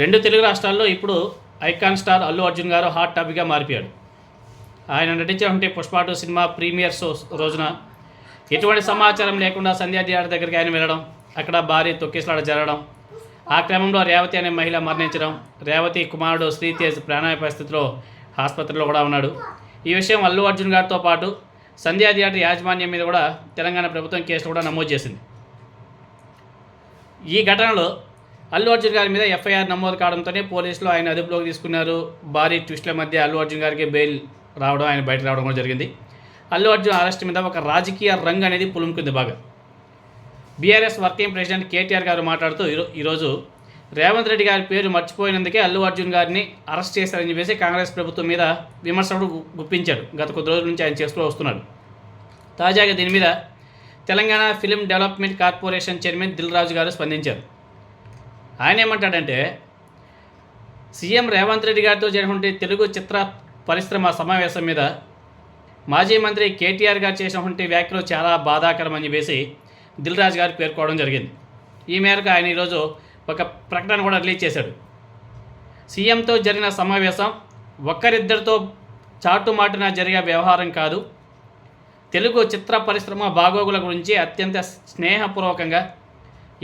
రెండు తెలుగు రాష్ట్రాల్లో ఇప్పుడు ఐకాన్ స్టార్ అల్లు అర్జున్ గారు హాట్ టాపిక్గా మారిపోయాడు. ఆయన నటించినటువంటి Pushpa two cinema premiere show రోజున ఎటువంటి సమాచారం లేకుండా సంధ్యా థియేటర్ దగ్గరికి ఆయన వెళ్ళడం అక్కడ భారీ తొక్కిసలాట జరగడం ఆ క్రమంలో రేవతి అనే మహిళ మరణించడం రేవతి కుమారుడు శ్రీతేజ్ ప్రాణాయ పరిస్థితిలో ఆసుపత్రిలో కూడా ఉన్నాడు. ఈ విషయం అల్లు అర్జున్ గారితో పాటు సంధ్యా థియేటర్ యాజమాన్యం మీద కూడా తెలంగాణ ప్రభుత్వం కేసులు కూడా నమోదు చేసింది. ఈ ఘటనలో అల్లు అర్జున్ గారి మీద ఎఫ్ఐఆర్ నమోదు కావడంతోనే పోలీసులు ఆయన అదుపులోకి తీసుకున్నారు. భారీ ట్విస్టుల మధ్య అల్లు అర్జున్ గారికి బెయిల్ రావడం ఆయన బయట రావడం కూడా జరిగింది. అల్లు అర్జున్ అరెస్ట్ మీద ఒక రాజకీయ రంగు అనేది పులుముకుంది బాగా. బీఆర్ఎస్ వర్కింగ్ ప్రెసిడెంట్ కేటీఆర్ గారు మాట్లాడుతూ ఈరోజు రేవంత్ రెడ్డి గారి పేరు మర్చిపోయినందుకే అల్లు అర్జున్ గారిని అరెస్ట్ చేశారని చెప్పేసి కాంగ్రెస్ ప్రభుత్వం మీద విమర్శకుడు గుప్పించాడు. గత కొద్ది రోజుల నుంచి ఆయన చేస్తూ వస్తున్నాడు. తాజాగా దీని మీద Telangana film development corporation chairman Dil Raju గారు స్పందించారు. ఆయన ఏమంటాడంటే సీఎం రేవంత్ రెడ్డి గారితో జరిగినటువంటి తెలుగు చిత్ర పరిశ్రమ సమావేశం మీద మాజీ మంత్రి కేటీఆర్ గారు చేసినటువంటి వ్యాఖ్యలు చాలా బాధాకరం అని చెప్పేసి దిల్ రాజు గారు పేర్కోవడం జరిగింది. ఈ మేరకు ఆయన ఈరోజు ఒక ప్రకటన కూడా రిలీజ్ చేశాడు. సీఎంతో జరిగిన సమావేశం ఒక్కరిద్దరితో చాటుమాటున జరిగే వ్యవహారం కాదు. తెలుగు చిత్ర పరిశ్రమ బాగోగుల గురించి అత్యంత స్నేహపూర్వకంగా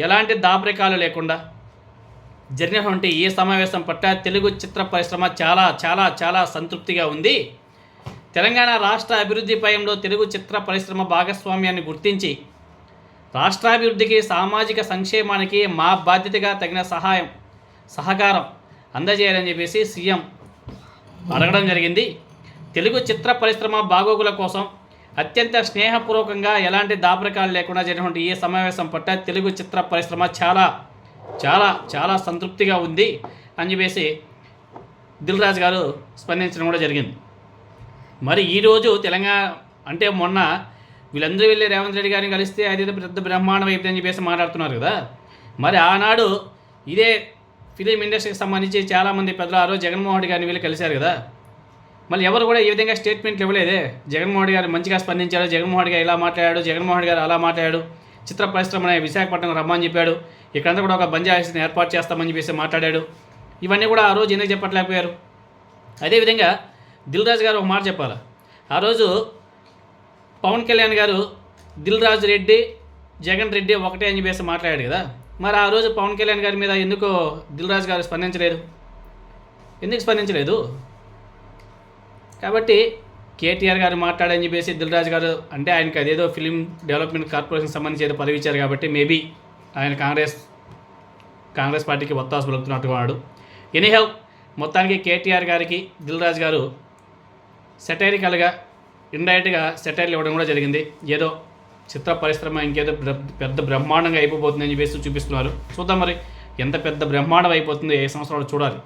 ఎలాంటి దాపరికాలు లేకుండా జరిగినటువంటి ఈ సమావేశం పట్ల తెలుగు చిత్ర పరిశ్రమ చాలా చాలా చాలా సంతృప్తిగా ఉంది. తెలంగాణ రాష్ట్ర అభివృద్ధి పయంలో తెలుగు చిత్ర పరిశ్రమ భాగస్వామ్యాన్ని గుర్తించి రాష్ట్రాభివృద్ధికి సామాజిక సంక్షేమానికి మా బాధ్యతగా తగిన సహాయం సహకారం అందజేయాలని చెప్పేసి సీఎం అడగడం జరిగింది. తెలుగు చిత్ర పరిశ్రమ బాగోగుల కోసం అత్యంత స్నేహపూర్వకంగా ఎలాంటి దాపరికాలు లేకుండా జరిగినటువంటి ఈ సమావేశం పట్ల తెలుగు చిత్ర పరిశ్రమ చాలా చాలా చాలా సంతృప్తిగా ఉంది అని చెప్పేసి దిల్రాజు గారు స్పందించడం కూడా జరిగింది. మరి ఈరోజు తెలంగాణ అంటే మొన్న వీళ్ళందరూ వెళ్ళి రేవంత్ రెడ్డి గారిని కలిస్తే అది పెద్ద బ్రహ్మాండం అయిపోయిందని చెప్పేసి మాట్లాడుతున్నారు కదా. మరి ఆనాడు ఇదే ఫిలిం ఇండస్ట్రీకి సంబంధించి చాలామంది పెద్దలు ఆ రోజు జగన్మోహన్ రెడ్డి గారిని వీళ్ళు కలిశారు కదా. మళ్ళీ ఎవరు కూడా ఈ విధంగా స్టేట్మెంట్లు ఇవ్వలేదే. జగన్మోహన్ రెడ్డి గారు మంచిగా స్పందించారు జగన్మోహన్ రెడ్డి గారు ఇలా మాట్లాడాడు జగన్మోహన్ రెడ్డి గారు అలా మాట్లాడాడు. చిత్ర పరిశ్రమని విశాఖపట్నం రమ్మని చెప్పాడు. ఇక్కడంతా కూడా ఒక బంజారాస్ని ఏర్పాటు చేస్తామని చెప్పేసి మాట్లాడాడు. ఇవన్నీ కూడా ఆ రోజు ఎందుకు చెప్పట్లేకపోయారు? అదేవిధంగా దిల్ రాజు గారు ఒక మాట చెప్పాలి. ఆ రోజు పవన్ కళ్యాణ్ గారు దిల్ రాజు రెడ్డి జగన్ రెడ్డి ఒకటే అని చెప్పేసి మాట్లాడాడు కదా. మరి ఆ రోజు పవన్ కళ్యాణ్ గారి మీద ఎందుకు దిల్ రాజు గారు స్పందించలేదు? ఎందుకు స్పందించలేదు? కాబట్టి కేటీఆర్ గారు మాట్లాడని చెప్పేసి దిల్రాజు గారు అంటే ఆయనకి అదేదో ఫిలిం డెవలప్మెంట్ కార్పొరేషన్ సంబంధించి ఏదో పదవి ఇచ్చారు కాబట్టి మేబీ ఆయన కాంగ్రెస్ కాంగ్రెస్ పార్టీకి ఒత్తాసు పలుకుతున్నట్టుగా ఎనీహౌ మొత్తానికి కేటీఆర్ గారికి దిల్ రాజు గారు సెటైరికల్గా ఇండైరెక్ట్గా సెటైర్లు ఇవ్వడం కూడా జరిగింది. ఏదో చిత్ర పరిశ్రమ ఇంకేదో పెద్ద బ్రహ్మాండంగా అయిపోతుందని చెప్పేసి చూపిస్తున్నారు. చూద్దాం మరి ఎంత పెద్ద బ్రహ్మాండం అయిపోతుందో ఏ సంవత్సరాలు చూడాలి.